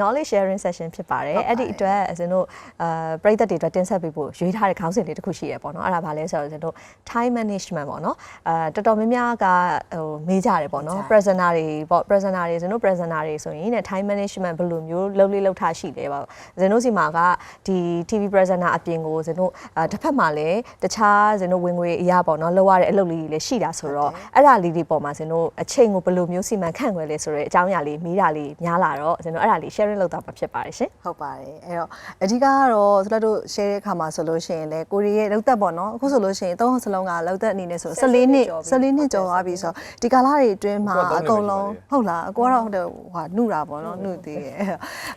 knowledge sharing session ဖြစ်ပါတယ်အဲ့ဒီအတွက်အရင်တို့အာပရိသတ်တွေအတွက်တင်ဆက်ပေးဖို့ရွေးထားတဲ့ခေါင်းစဉ်လေးတစ်ခုရှိရပေါ့နော်အဲ့ဒါဘာလဲဆိုတော့အရင်တို့ time management ပေါ့နော်အာတော်တော်များများကဟိုမေးကြတယ်ပေါ့နော် presenter တွေပေါ့ presenter တွေအရင်တို့ presenter တွေဆိုရင်ね time management ဘယ်လိုမျိုးလုပ်လေးလုပ်ထားရှိတယ်ပေါ့အရင်တို့စီမှာကဒီ TV presenter အပြင်ကိုအရင်တို့အာတစ်ဖက်မှာလည်းတခြားအရင်တို့ဝင်ငွေအရာပေါ့နော်လောက်ရတဲ့အလုပ်လေးတွေလည်းရှိတာဆိုတော့အဲ့ဒါလေးတွေပေါ်မှာအရင်တို့အချိန်ကိုဘယ်လိုမျိုးစီမံခန့်ခွဲလဲဆိုတော့အကြောင်းအရာလေးမိတာလေးများလာတော့ကျွန်တော်အဲ့ဒါလေး sharing လုပ်တာမှာဖြစ်ပါတယ်ရှင်ဟုတ်ပါတယ်အဲ့တော့အဓိကကတော့ဆိုတော့တို့ share တဲ့အခါမှာဆိုလို့ရှိရင်လေကိုရီရဲ့လောက်သက်ပေါ့နော်အခုဆိုလို့ရှိရင်သုံးစလုံးကလောက်သက်အနေနဲ့ဆို14နှစ်14နှစ်ကျော်သွားပြီဆိုတော့ဒီကာလတွေအတွင်းမှာအကုန်လုံးဟုတ်လားအကိုကတော့ဟိုဟာနှုတာပေါ့နော်နှုသေးတယ်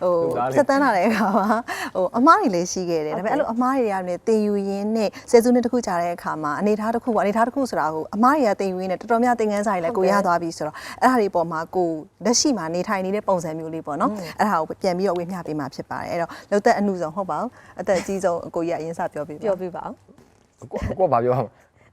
ဟိုဆက်တန်းလာတဲ့အခါမှာဟိုအမားတွေလည်းရှိခဲ့တယ်ဒါပေမဲ့အဲ့လိုအမားတွေကနေတင်ယူရင်းနဲ့ဆယ်စုနှစ်တစ်ခုကြာတဲ့အခါမှာအနေထားတစ်ခုပေါ့အနေထားတစ်ခုဆိုတာဟိုအမားတွေကတင်ယူရင်းနဲ့တော်တော်များတင်ငန်းစာတွေလည်းကိုရသွားပြီဆိုတော့အဲ့ဒါတွေပေါ်မှာကိုလက်ရှိမှာနေထိုင်နေတဲ့ပုံစံမျိုးလေးပေါ့နော်အဲ့ဒါကိုပြန်ပြီးတော့ဝေမျှပေးမှာဖြစ်ပါတယ်အဲ့တော့လောက်သက်အမှုဆုံးဟုတ်ပါဘူးအသက်အကြီးဆုံးအကိုကြီးကအရင်စပြောပေးပါပြောပြပါဦးကိုကိုဘာပြော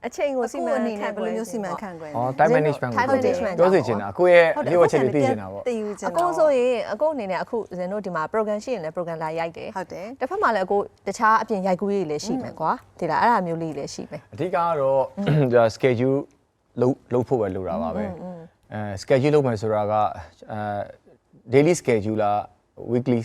အချိန်ကိုစီစီမံမံအနေခနဲ့န့်ဘခွဲယ်လိုမျိုးစီမံခန့်ခွဲอ๋อ time management ကို time management ပြောစီချင်တာကိုယ့်ရဲ့ရုပ်အချက်လေးသိချင်တာပေါ့တင်ယူချင်အကိုဆိုရင်အကိုအနေနဲ့အခုဇင်တို့ဒီမှာ program ရှိရင်လည်း program လာရိုက်တယ်ဟုတ်တယ်တစ်ဖက်မှာလည်းအကိုတခြားအပြင်ရိုက်ကူးရေးတွေလည်းရှိမယ်ကွာဒီလားအဲ့ဒါမျိုးလေးတွေလည်းရှိမယ်အဓိကကတော့ဒါ schedule လုပ်လုပ်ဖို့ပဲလိုတာပါပဲအဲ schedule လုပ်မယ်ဆိုတာကအဲ daily schedule လား weekly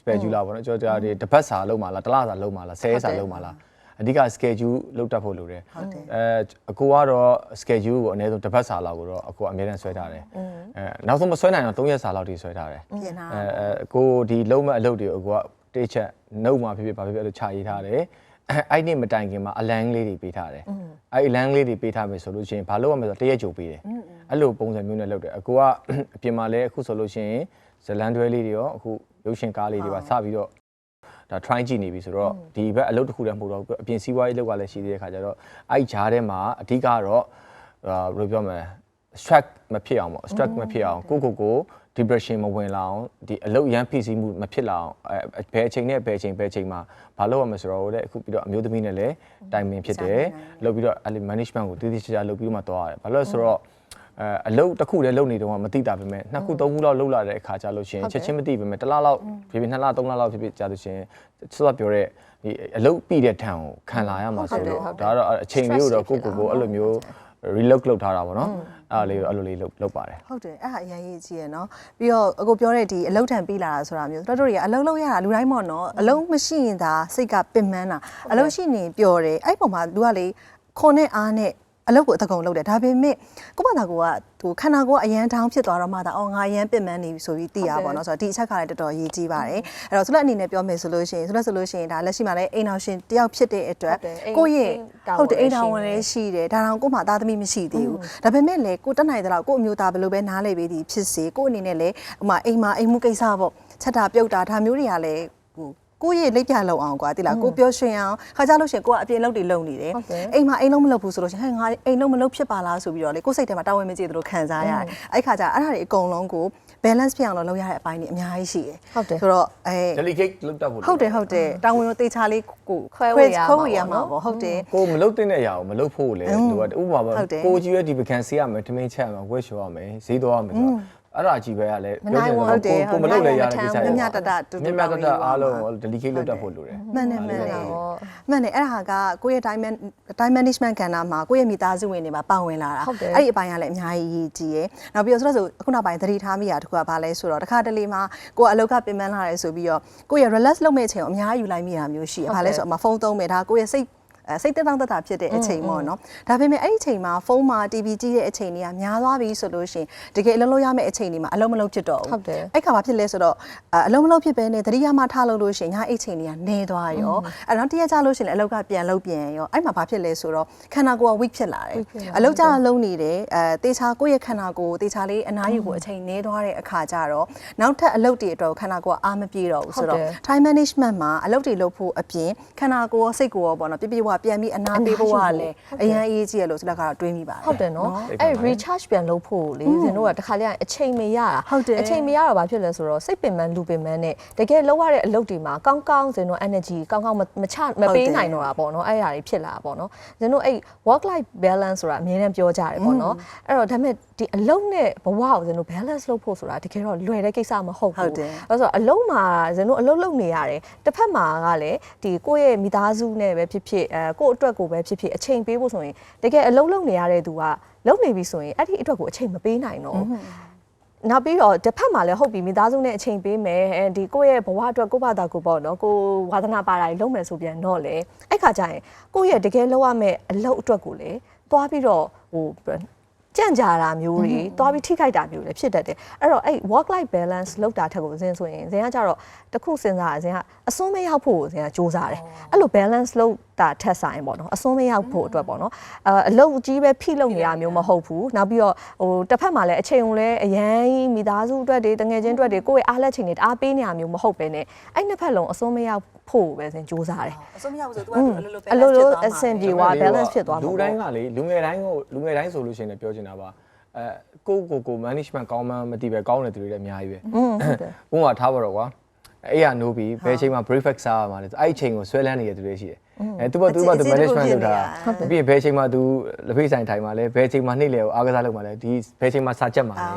schedule လားပေါ့နော်ကျွန်တော်တို့ဒီတစ်ပတ်စာလုပ်မှာလားတစ်လစာလုပ်မှာလားဆယ်ရက်စာလုပ်မှာလားအဓိက schedule လုပ်တတ်ဖို့လိုတယ်အဲအကိုကတော့ schedule ကိုအနည်းဆုံးတစ်ပတ်စာလောက်ကိုတော့အကိုအများနဲ့ဆွဲထားတယ်အဲနောက်ဆုံးမဆွဲနိုင်တော့3ရက်စာလောက်ထိဆွဲထားတယ်ပြင်ထားအဲအဲကိုဒီလုံးမဲ့အလုပ်တွေကိုကိုကတိတ်ချက်နှုတ်မှာဖြစ်ဖြစ်ဘာဖြစ်ဖြစ်အဲ့လိုခြာရေးထားတယ် အဲအဲ့ဒီမတိုင်ခင်မှာအလန်းလေးတွေပေးထားတယ်အဲ့ဒီအလန်းလေးတွေပေးထားမယ်ဆိုလို့ရှိရင်ဘာလုပ်ရမလဲဆိုတော့တရက်ကြိုပေးတယ်အဲ့လိုပုံစံမျိုးနဲ့လုပ်တယ်အကိုကအပြင်မှာလည်းအခုဆိုလို့ရှိရင်ဇလန်တွဲလေးတွေရောအခုရုပ်ရှင်ကားလေးတွေပါစပြီးတော့ဒါ try ကြည့်နေပြီဆိုတော့ဒီဘက်အလုပ်တစ်ခုတည်းမဟုတ်တော့ဘူးအပြင်စီးပွားရေးလောက်ကလည်းရှိသေးတဲ့ခါကျတော့အဲ့ဂျားထဲမှာအဓိကတော့အာဘယ်လိုပြောမလဲ stress မဖြစ်အောင်ပေါ့ stress မဖြစ်အောင်ကိုကိုကို depression မဝင်လာအောင်ဒီအလုပ်ရမ်းဖိစီးမှုမဖြစ်လာအောင်အဲဘယ်အချိန်နဲ့ဘယ်အချိန်ဘယ်အချိန်မှာဘာလုပ်ရမလဲဆိုတော့လေအခုပြီးတော့အမျိုးသမီးနဲ့လည်းတိုင်ပင်ဖြစ်တယ်လုပ်ပြီးတော့အဲ့ဒီ management ကိုတည်တည်ချာချာလုပ်ပြီးတော့မှသွားရတယ်ဘာလို့လဲဆိုတော့အဲအလုပ်တစ်ခုတည်းလုပ်နေတော့မသိတာပဲမဲ့နှစ်ခုသုံးခုလောက်လုပ်လာတဲ့အခါကျလို့ရှိရင်ချက်ချင်းမသိပဲမဲ့တစ်လလောက်ဖြစ်ဖြစ်နှစ်လသုံးလလောက်ဖြစ်ဖြစ်ကြာလို့ရှိရင်စောစောပြောတဲ့ဒီအလုပ်ပြီးတဲ့ထံကိုခံလာရမှာဆိုတော့ဒါကတော့အချိန်လေးကိုတော့ကိုကိုကိုအဲ့လိုမျိုး reload လုပ်ထားတာပေါ့နော်အဲ့ဒါလေးတော့အဲ့လိုလေးလုပ်လုပ်ပါတယ်ဟုတ်တယ်အဲ့ဒါအရင်ရေးကြည့်ရနော်ပြီးတော့အကိုပြောတဲ့ဒီအလုတ်ထံပြီးလာတာဆိုတာမျိုးတို့တို့တွေကအလုတ်လောက်ရတာလူတိုင်းပေါ့နော်အလုံးမရှိရင်ဒါစိတ်ကပင်ပန်းတာအလုတ်ရှိနေပျော်တယ်အဲ့ပုံမှာလူကလေခွန်နဲ့အားနဲ့ အလုတ်ကိုအတကုံလုပ်တယ်ဒါပေမဲ့ကိုမသာကိုကဟိုခန္ဓာကိုယ်ကအရန်ထောင်းဖြစ်သွားတော့မှသာအော်ငါအရန်ပင်ပန်းနေပြီဆိုပြီးသိရပါတော့ဆိုတော့ဒီအချက်ကလည်းတော်တော်ရေးကြီးပါတယ်အဲ့တော့ဆိုလက်အနေနဲ့ပြောမယ်ဆိုလို့ရှိရင်ဆိုလက်ဆိုလို့ရှိရင်ဒါလက်ရှိမှာလည်းအိမ်အောင်ရှင်တယောက်ဖြစ်တဲ့အတွက်ကိုယ့်ရဲ့ဟုတ်တယ်အိမ်တော်ဝင်လည်းရှိတယ်ဒါတောင်ကို့မှာသားသမီးမရှိသေးဘူးဒါပေမဲ့လည်းကိုတက်နိုင်တဲ့လောက်ကို့အမျိုးသားဘယ်လိုပဲနားလည်ပေးသည်ဖြစ်စေကို့အနေနဲ့လည်းဟိုမှာအိမ်မှာအိမ်မှုကိစ္စပေါ့ချက်တာပြုတ်တာဒါမျိုးတွေကလည်းဟို ကိုယ့်ရဲ့လက်ပြလုံအောင်ကွာတိလားကိုပြောရွှင်အောင်ခါကြလို့ရှင်ကိုကအပြင်လုပ်တွေလုပ်နေတယ်အိမ်မှာအိမ်လုံးမလုပ်ဘူးဆိုလို့ရှင်ဟဲ့ငါအိမ်လုံးမလုပ်ဖြစ်ပါလားဆိုပြီးတော့လေကိုစိတ်ထဲမှာတာဝန်မကျေသလိုခံစားရတယ်အဲ့ခါကျအဲ့ဒါတွေအကုန်လုံးကို balance ဖြစ်အောင်လုပ်ရတဲ့အပိုင်းတွေအများကြီးရှိတယ်ဆိုတော့အဲ delegate လုပ်တတ်ဖို့ဟုတ်တယ်ဟုတ်တယ်တာဝန်ကိုတေချာလေးကိုခွဲဝေရမှာခွဲဝေရမှာပေါ့ဟုတ်တယ်ကိုမလုပ်တဲ့အရာကိုမလုပ်ဖို့လေသူကဥပမာပေါ့ဟုတ်တယ်ကိုကြီးရဲ့ဒီ vacancy ရမယ်ထမင်းချက်ရမယ်ဝက်ရှော်ရမယ်ဈေးသွားရမယ်ဆိုတော့ အဲ့ဒါအကြီးပဲကလည်းပြောချင်ဟုတ်တယ်ကိုကိုမလုပ်လဲရတဲ့ကိစ္စမြတ်မြတ်တတတူတူမြတ်မြတ်တတတောင်းယူရမှာအားလုံး delegate လုပ်တတ်ဖို့လိုတယ်မှန်တယ်မှန်တယ်ဟုတ်ပါဘူးမှန်တယ်အဲ့ဒါကကိုယ့်ရဲ့ time man- time management ကဏ္ဍမှာကိုယ့်ရဲ့မိသားစုဝင်တွေမှာပါဝင်လာတာဟုတ်တယ်အဲ့ဒီအပိုင်းကလည်းအများကြီးရည်ကြီးရယ်နောက်ပြီးတော့ဆိုတော့ဆိုအခုနောက်ပိုင်းသတိထားမိတာတစ်ခုကဘာလဲဆိုတော့တစ်ခါတလေမှာကိုယ်အလုပ်ကပင်ပန်းလာတယ်ဆိုပြီးတော့ကိုယ့်ရဲ့ relax လုပ်မဲ့အချိန်ကိုအများကြီးယူလိုက်မိတာမျိုးရှိရယ်ဘာလဲဆိုတော့အမဖုန်းသုံးမယ်ဒါကိုယ့်ရဲ့စိတ်အဲ စိတ်တက်တောင့်တက်တာဖြစ်တဲ့အချိန်ပေါ့နော်ဒါပေမဲ့အဲ့ဒီအချိန်မှာဖုန်းမှာ TV ကြည့်တဲ့အချိန်တွေကများသွားပြီဆိုလို့ရှိရင်တကယ်အလုံးလုံးရမယ့်အချိန်တွေမှာအလုံးမလုံးဖြစ်တော့ဘူးဟုတ်တယ်အဲ့ခါဘာဖြစ်လဲဆိုတော့အအလုံးမလုံးဖြစ်ပဲနဲ့တတိယမှထားလို့လို့ရှိရင်ငါအိတ်ချိန်တွေကနေသွားရောအဲ့တော့တရက်ကြလို့ရှိရင်လည်းအလုပ်ကပြန်လုပ်ပြန်ရောအဲ့မှာဘာဖြစ်လဲဆိုတော့ခန္ဓာကိုယ်က weak ဖြစ်လာတယ်အလုပ်ကြလုံးနေတယ်အဲတေချာကိုယ့်ရဲ့ခန္ဓာကိုယ်တေချာလေးအနားယူကိုအချိန်နေသွားတဲ့အခါကျတော့နောက်ထပ်အလုပ်တွေအတွက်ခန္ဓာကိုယ်ကအားမပြေတော့ဘူးဆိုတော့ time management မှာအလုပ်တွေလုပ်ဖို့အပြင်ခန္ဓာကိုယ်ရောစိတ်ကိုယ်ရောပေါ့နော်ပြပြဝပြန်ပြီးအနာပေးဖို့ကလည်းအရန်အရေးကြီးရလို့ဆိုတော့ကတော့တွေးမိပါတယ်ဟုတ်တယ်နော်အဲ့ recharge ပြန်လုပ်ဖို့လေဇင်တို့ကတခါလေအချိန်မရတာဟုတ်တယ်အချိန်မရတော့ဘာဖြစ်လဲဆိုတော့စိတ်ပင်ပန်းလူပင်ပန်းနဲ့တကယ်လောက်ရတဲ့အလုပ်တွေမှာကောင်းကောင်းဇင်တို့ energy ကောင်းကောင်းမမချမပေးနိုင်တော့တာပေါ့နော်အဲ့အရာတွေဖြစ်လာတာပေါ့နော်ဇင်တို့အဲ့ work life balance ဆိုတာအများနဲ့ပြောကြတယ်ပေါ့နော်အဲ့တော့ဒါပေမဲ့ ဒီအလုပ်နဲ့ဘဝကိုဇင်တို့ balance လုပ်ဖို့ဆိုတာတကယ်တော့လွယ်တဲ့ကိစ္စမဟုတ်ဟုတ်ဘူးတယ်အဲ့ဆိုတော့အလုံးမှာဇင်တို့အလုံးလုံးနေရတယ်တစ်ဖက်မှာကလည်းဒီကိုယ့်ရဲ့မိသားစုနဲ့ပဲဖြစ်ဖြစ်အဲကိုယ့်အတွက်ကိုပဲဖြစ်ဖြစ်အချိန်ပေးဖို့ဆိုရင်တကယ်အလုံးလုံးနေရတဲ့သူကလုံးနေပြီဆိုရင်အဲ့ဒီအတွက်ကိုအချိန်မပေးနိုင်တော့ဘူးနောက်ပြီးတော့တစ်ဖက်မှာလည်းဟုတ်ပြီမိသားစုနဲ့အချိန်ပေးမယ်အဲဒီကိုယ့်ရဲ့ဘဝအတွက်ကိုယ့်ဘာသာကိုယ်ပေါ့နော်ကိုယ်ဝါသနာပါတာတွေလုံးမယ်ဆိုပြန်တော့လေအဲ့ခါကျရင်ကိုယ့်ရဲ့တကယ်လောက်ရမယ့်အလုပ်အတွက်ကိုလေသွားပြီးတော့ဟို ကြံ့ကြာတာမျိုးတွေသွားပြီးထိခိုက်တာမျိုးတွေဖြစ်တတ်တယ်အဲ့တော့အဲ့ work life balance လောက်တာထက်ကိုဇင်ဆိုရင်ဇင်ကကြတော့တစ်ခုစဉ်းစားရဇင်ကအစွန်းမရောက်ဖို့ကိုဇင်ကစူးစမ်းတယ်အဲ့လို balance လောက် တာထက်ဆိုင်ပေါ့နော်အစွန်းမရောက်ဖို့အတွက်ပေါ့နော်အဲအလုပ်ကြီးပဲဖိလုပ်နေတာမျိုးမဟုတ်ဘူးနောက်ပြီးတော့ဟိုတစ်ဖက်မှာလည်းအချိန်ုံလဲအရန်ကြီးမိသားစုအတွက်တွေတငယ်ချင်းအတွက်တွေကိုယ့်ရဲ့အားလက်ချိန်တွေတအားပေးနေတာမျိုးမဟုတ်ပဲねအဲ့နှစ်ဖက်လုံးအစွန်းမရောက်ဖို့ပဲဇင်စူးစမ်းတယ် အစိုးမရဘူးဆိုသူကသူအလိုလို အလိုလိုအဆင်ပြေသွား balance ဖြစ်သွားမှာ လူ ပေါ့ တိုင်းကလေလူငယ်တိုင်းကိုလူငယ်တိုင်းဆိုလို့ရှိရင်လည်းပြောချင်တာပါအဲကိုကိုကို management ကောင်းမှန်းမသိပဲကောင်းတဲ့သူတွေလည်းအများကြီးပဲ อืมဟုတ်တယ် ဥပမာထားပါတော့ကွာအဲ့ရနိုးပြီးဘယ်ချိန်မှာ breakfast စားရမှာလဲအဲ့ဒီချိန်ကိုဆွဲလန်းနေတဲ့သူတွေရှိတယ် အဲသူကသူကသူ management လုပ်တာပြီးရင်ဘယ်ချိန်မှာသူလက်ဖေးဆိုင်ထိုင်မှာလဲဘယ်ချိန်မှာနှိမ့်လေကိုအားကစားလုပ်မှာလဲဒီဘယ်ချိန်မှာစာချက်မှာလဲ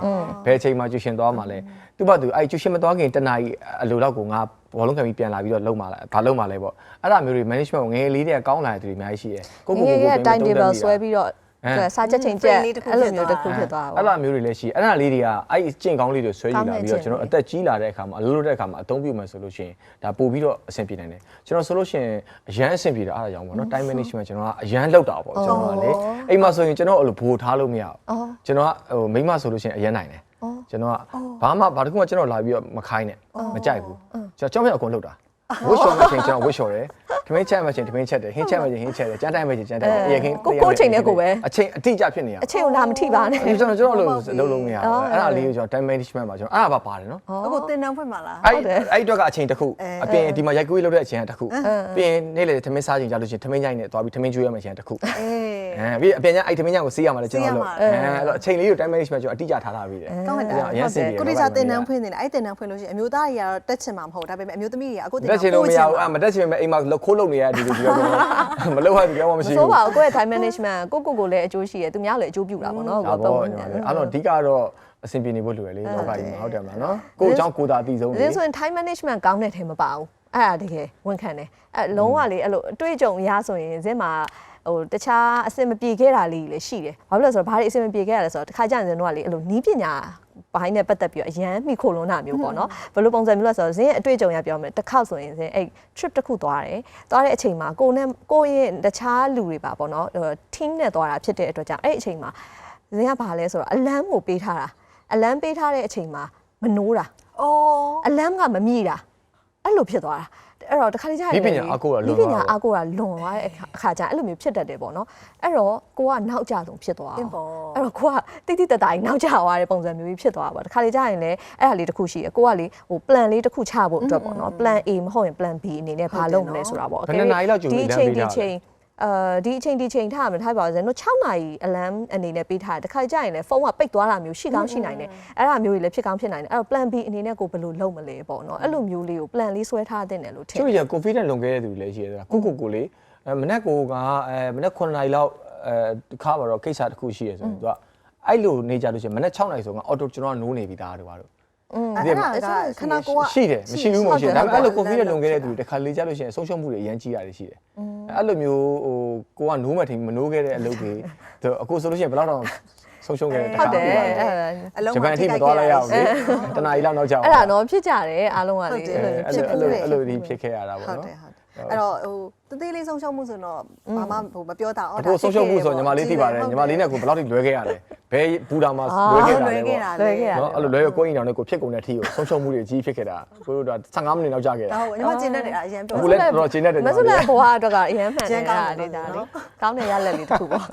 ဘယ်ချိန်မှာကျူရှင်သွားမှာလဲသူကသူအဲ့ကျူရှင်မသွားခင်တနားကြီးအလိုတော့ကိုငါဘောလုံးခံပြီးပြန်လာပြီးတော့လုပ်မှာလဲဘာလုပ်မှာလဲပေါ့အဲ့ဒါမျိုးတွေ management ကိုငယ်လေးတွေကကောင်းလာတဲ့သူတွေအများကြီးရှိတယ်ကိုငကိုယ်ကိုငယ်ကိုက time table ဆွဲပြီးတော့ အဲစာချက်ချိန်ချက်အဲ့လိုမျိုးတစ်ခုဖြစ်သွားတာအဲ့ပေါ့လိုမျိုးတွေလည်းရှိအဲ့ဒါလေးတွေကအဲ့ဒီကျင့်ကောင်းလေးတွေဆွဲယူလာပြီးတော့ကောကျွန်င်းတော်တဲ့အသက်ကြီးလာတဲ့အခါမှာအလုပ်လုပ်တဲ့အခါမှာအသုံးပြုမယ်ဆိုလို့ရှိရင်ဒါပို့ပြီးတော့အဆင်ပြေနိုင်တယ်ကျွန်တော်ဆိုလို့ရှိရင်အရန်အဆင်ပြေတာအားအကြောင်းပေါ့နော် time management ကျွန်တော်ကအရန်လောက်တာပေါ့ကျွန်တော်ကလေအိမ်မှာဆိုရင်ကျွန်တော်အဲ့လိုဘိုထားလို့မရဘူးကျွန်တော်ကဟိုမိမဆိုလို့ရှိရင်အရန်နိုင်တယ်ကျွန်တော်ကဘာမှဘာတစ်ခုမှကျွန်တော်လာပြီးတော့မခိုင်းနဲ့မကြိုက်ဘူးကျွန်တော်ကြောက်မြတ်အကုန်လုပ်တာဝစ်ရှော်မချင်းကျွန်တော်ဝစ်ရှော်တယ် ခမင်းချက်မချင်းခမင်းချက်တယ်ဟင်းချက်မချင်းဟင်းချက်တယ်ကြမ်းတိုင်းမချင်းကြမ်းတိုင်းအရင်ခင်းအချိန်အတိအကျဖြစ်နေရအချိန်ကိုလာမထိပါနဲ့အဲ့ကျွန်တော်ကျွန်တော်လို့လုံးလုံးမရဘူးအဲ့ဒါလေးကိုကျွန်တော် time management မှာကျွန်တော်အဲ့ဒါပါပါတယ်နော်အခုတင်တန်းဖွင့်ပါလားအဲ့အဲ့အတွက်ကအချိန်တစ်ခုအပြင်ဒီမှာရိုက်ကူးရေးလုပ်တဲ့အချိန်ကတစ်ခုပြီးရင်နေ့လေသမင်းစားချိန်ကြလို့ရှိရင်သမင်းညိုင်းနဲ့သွားပြီးသမင်းကျွေးရမယ့်အချိန်ကတစ်ခုအေးအဲပြီးအပြင်ညအဲ့သမင်းညိုင်းကိုစီးရမှာလေကျွန်တော်လို့စီးရအဲမှာအဲ့တော့အချိန်လေးကို time management ကျွန်တော်အတိအကျထားထားပြီးတယ်ကောင်းလိုက်တာအရင်စင်ပြီးကိုတိစားတင်တန်းဖွင့်နေတယ်အဲ့တင်တန်းဖွင့်လို့ရှိရင်အမျိုးသားတွေကတော့တက်ချင်မှာမဟုတ်ဒါပေမဲ့အမျိုးသမီးတွေကအခုတင်တတက်န်းချင်လို့မရဘူးအမတက်ချင်မဲ့အိမ်မှာခိုးလုံနေရတဲ့ဒီလိုဒီလိုမလုပ်ရဘူးပြောမှမရှိဆိုဘူးပါကိုယ့်ရဲ့ time management ကိုကိုကိုလည်းအကျိုးရှိတယ်သူများလည်းအကျိုးပြုတာပေါ့နော်ဒါကိုတော့ပေါ့ညီမလေးအဲ့တော့အဓိကတော့အဆင်ပြေနေဖို့လိုရလေလောကကြီးမှာဟုတ်တယ်မလားနော်ကိုယ့်အကြောင်းကိုယ်သာအသိဆုံးဒီလေဆိုရင် time management ကောင်းတဲ့ထဲမပါဘူးအဲ့ဒါတကယ်ဝန်ခံတယ်အဲ့လုံးဝလေအဲ့လိုအတွေ့အကြုံအရဆိုရင်ဇင်းမှာဟိုတခြားအဆင်မပြေခဲ့တာလေးလည်းရှိတယ်ဘာဖြစ်လို့လဲဆိုတော့ဘာတွေအဆင်မပြေခဲ့ရလဲဆိုတော့တခါကျရင်ဇင်းတို့ကလေအဲ့လိုနီးပညာ ဘိုင်းနဲ့ပတ်သက်ပြီးတော့အရန်မိခိုလွန်းတာမျိုးပေါ့နော်ဘယ်လိုပုံစံမျိုးလဲဆိုတော့ဇင်းရဲ့အတွေ့အကြုံရပြောမယ်တစ်ခေါက်ဆိုရင်ဇင်းအဲ့ trip တစ်ခုသွားတယ်သွားတဲ့အချိန်မှာကိုနဲ့ကိုရဲ့တခြားလူတွေပါပေါ့နော် team နဲ့သွားတာဖြစ်တဲ့အတွက်ကြောင့်အဲ့အချိန်မှာဇင်းကဘာလဲဆိုတော့အလန်းကိုပေးထားတာအလန်းပေးထားတဲ့အချိန်မှာမနိုးတာအော်အလန်းကမမြည်တာအဲ့လိုဖြစ်သွားတာ အဲ့တော့တခါတလေကြာရင်ဒီပညာအကိုကလွန်ဒီသွားပညာတာအကိုကလွန်သွားတဲ့အခါအခါကျရင်အဲ့လိုမျိုးဖြစ်တတ်တယ်ပေါ့နော်အဲ့တော့ကိုကနောက်ကျဆုံးဖြစ်သွားအအောင်င်းပေါ့ အဲ့တော့ကိုကတိတိတတ်တာကြီးနောက်ကျသွားတဲ့ပုံစံမျိုးကြီးဖြစ်သွားတာပေါ့တခါလေကြာရင်လည်းအဲ့ဒါလေးတစ်ခုရှိတယ်ကိုကလေဟို plan လေးတစ်ခုချဖို့အတွက်ပေါ့နော် plan A မဟုတ်ရင် plan B အနေနဲ့ဘာလုပ်မလဲဆိုတာပေါ့ဘယ်နှစ်နာရီလောက်ကြိုဒီပြီးအလမ်းချိန်ပေးဒီထားအချိန် အဲဒီအချိန်ဒီအချိန်ထားမှာထားပါဦးဇင်တို့6နာရီအလမ်အနေနဲ့ပေးထားတယ်တခါကြာရင်လည်းဖုန်းကပိတ်သွားတာမျိုးရှိကောင်းရှိနိုင်တယ်အဲ့ဒါမျိုးတွေလည်းဖြစ်ကောင်းဖြစ်နိုင်တယ်အဲ့တော့ plan B အနေနဲ့ကိုဘယ်လိုလုပ်မလဲပေါ့နော်အဲ့လိုမျိုးလေးကို plan လေးဆွဲထားတဲ့တယ်လို့ထင်ကျို့ရ confident လွန်ခဲ့တဲ့သူလည်းရှိတယ်ကိုကိုကိုလေအဲမနေ့ကိုကအဲမနေ့9နာရီလောက်အဲခါပါတော့ကိစ္စတစ်ခုရှိရဆိုရင်သူကအဲ့လိုနေကြလို့ရှိရင်မနေ့6နာရီဆိုကအော်တိုကျွန်တော်နိုးနေပြီသားတို့ပါတော့ အဲ့ဒါကခဏကိုကရှိတယ်မရှိဘူးမရှိဘူးဒါပေမဲ့အဲ့လို confident လွန်ခဲ့တဲ့သူတွေတခါလေကြလို့ရှိရင်ဆုံးရှုံးမှုတွေအရင်ကြီးရတယ်ရှိတယ်အဲ့လိုမျိုးဟိုကိုကနိုးမှထင်မနိုးခဲ့တဲ့အလုပ်တွေသူအခုဆိုလို့ရှိရင်ဘယ်တော့တော့ဆုံးရှုံးခဲ့တဲ့တဟုတ်ခါတယ်ပြပါအဲ့လေဒါအလုံးဂျပန်အထိမသွားလိုက်ရဘူးလေတနားရီလောက်နောက်ကျအောင်အဲ့ဒါတော့ဖြစ်ကြတယ်အားလုံးကလေဟုတ်တယ်အဲ့လိုအဲ့လိုအဲ့လိုဒီဖြစ်ခဲ့ရတာပေါ့ဟုတ်နော်တယ်ဟုတ်တယ် အဲ့တော့ဟိုတသေးလေးဆုံးရှုံးမှုဆိုတော့ဘာမှဟိုမပြောတာအော်အခုဆုံးရှုံးမှုဆိုညီမလေးသိပါတယ်ညီမလေးနဲ့ကိုဘယ်လောက်ထိလွဲခဲ့ရလဲဘယ်ဘူတာမှာလွဲခဲ့တာလဲပေါ့လွယ်ခဲ့တာနော်အဲ့လိုလွဲရကိုင်းတောင်နဲ့ကိုဖြစ်ကုန်တဲ့အထီကိုဆုံးရှုံးမှုတွေကြီးဖြစ်ခဲ့တာကိုတို့က15မိနစ်လောက်ကြာခဲ့တာဒါဟုတ်ညီမကျင်းတဲ့နေတာအရင်ပြောအခုလည်းတော်တော်ကျင်းတတ်တယ်ညီမမဆုလေးလက်ဘဝအတွက်ကအရင်မှန်ကျတန်ယ်ကောင်းအဲ့တယ်ဒါနော်လေးဒါလေးကောင်းတဲ့ရလက်လေးတစ်ခုပေါ့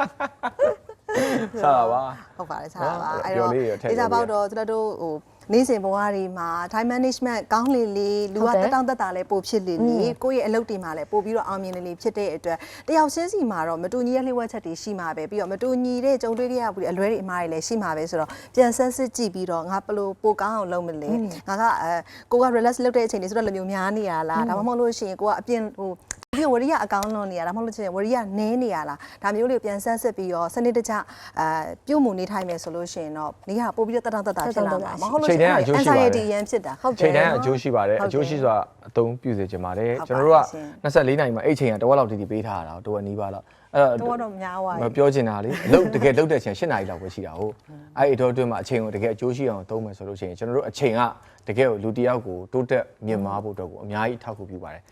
ဆရာပါဟုတ်ပါတယ်ဆရာပါနော်အဲ့တော့ပြောလေးတွေထည့်ဒေတာလို့ပေါက်တော့ကျွန်တော်တို့ဟို နေ့စဉ်ဘဝတွေမှာ time management ကောင်းလေလေလူကဟုတ်တယ်တက်တောင့်တက်တာလည်းပိုဖြစ်လေလေကိုယ့်ရဲ့အလုပ်တွေမှာလည်းပို့ပြီးတော့အောင်မြင်လေလေဖြစ်တဲ့အတွက်တယောက်ချင်းစီမှာတော့မတူညီတဲ့လျှို့ဝှက်ချက်တွေရှိမှာပဲပြီးတော့မတူညီတဲ့ကြုံတွေ့ခဲ့ရဘူးအလွဲတွေအမှားတွေလည်းရှိမှာပဲဆိုတော့ပြန်ဆက်စစ်ကြည့်ပြီးတော့ငါဘယ်လိုပိုကောင်းအောင်လုပ်မလဲငါကအဲကိုက relax လုပ်တဲ့အချိန်တွေဆိုတော့လည်းမျိုးများနေရလားဒါမှမဟုတ်လို့ရှိရင်ကိုကအပြင်ဟို ပြီးတော့ဝရိယအကောင်းလွန်နေရတာမဟုတ်လို့ချင်းဝရိယနည်းနေရလားဒါမျိုးလေးကိုပြန်ဆန်းစစ်ပြီးတော့စနစ်တကျအဲပြုတ်မှုနေထိုင်မယ်ဆိုလို့ရှိရင်တော့နေရပို့ပြီးတော့တက်တောင့်တက်တာဖြစ်လာမှာမဟုတ်လို့ရှိရင် anxiety ရန်ဖြစ်တာဟုတ်တယ်ချိန်တိုင်းအကျိုးရှိပါတယ်ဟုတ်တယ်အကျိုးရှိစွာအသုံးပြုစေချင်ပါတယ်ဟုတ်ကျွန်တော်တို့ကပါရှင်24နိုင်မှာအဲ့ချိန်ကတဝက်လောက်တီတီပေးထားတာတော့နီးပါးလောက် အဲ့တော့တော့များသွားမပြောချင်တာလေလုံးတကယ်လုံးတဲ့အချိန်၈နာရီလောက်ပဲရှိတာဟုတ်အဲ့ဒီတော့အတွင်းမှာအချိန်ကိုတကယ်အကျိုးရှိအောင်သုံးမယ်ဆိုလို့ရှိရင်ကျွန်တော်တို့အချိန်ကတကယ်ကိုလူတစ်ယောက်ကိုတိုးတက်မြင့်မားဖို့အတွက်ကိုအများကြီးအထောက်အကူပြုပါတယ်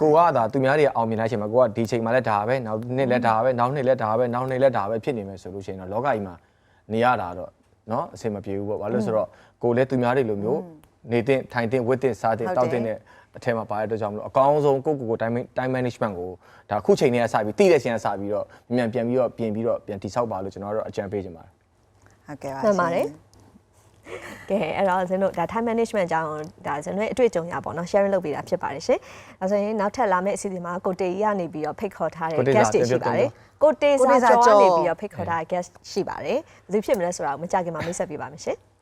ကိုကဒါသူများတွေကအောင်မြင်လိုက်ချိန်မှာကိုကဒီချိန်မှာလည်းဒါပဲနောက်နှစ်လည်းဒါပဲနောက်နှစ်လည်းဒါပဲနောက်နှစ်လည်းဒါပဲဖြစ်နေမယ်ဆိုလို့ရှိရင်တော့လောကကြီးမှာနေရတာတော့နော်အဆင်မပြေဘူးပေါ့ဘာလို့ဆိုတော့ကိုလည်းသူများတွေလိုမျိုးနေတဲ့ထိုင်တဲ့ဝတ်တဲ့စားတဲ့တောက်တဲ့ အထက်မှာပါတဲ့အတွက်ကြောင့်မလို့အကောင်းဆုံးကိုယ့်ကိုယ်ကို time time management ကိုဒါခုချိန်လေးကစပြီးတည်တဲ့ချိန်ကစပြီးတော့မြန်ပြန်ပြီးတော့ပြင်ပြီးတော့ပြန်တိဆောက်ပါလို့ကျွန်တော်တို့အကြံပေးချင်ပါတယ်ဟုတ်ကဲ့ပါမှန်ပါတယ်ကဲအဲ့တော့ဇင်တို့ဒါ time management အကြောင်းဒါဇင်တို့ရဲ့အတွေ့အကြုံရပါတော့ sharing လုပ်ပေးတာဖြစ်ပါတယ်ရှင်။ဒါဆိုရင်နောက်ထပ်လာမယ့်အစီအစဉ်မှာကိုတေကြီးကနေပြီးတော့ဖိတ်ခေါ်ထားတဲ့ကိုတေစာ guest တွေရှိပါတယ်။ကိုတေကိုတေစာစာကျော်ကျော်ကနေပြီးတော့ဖိတ်ခေါ်ထားတဲ့ guest ရှိပါတယ်။ဘယ်သူဖြစ်မလဲဆိုတာကိုမကြခင်မှာမိတ်ဆက်ပြပါမယ်ရှင်။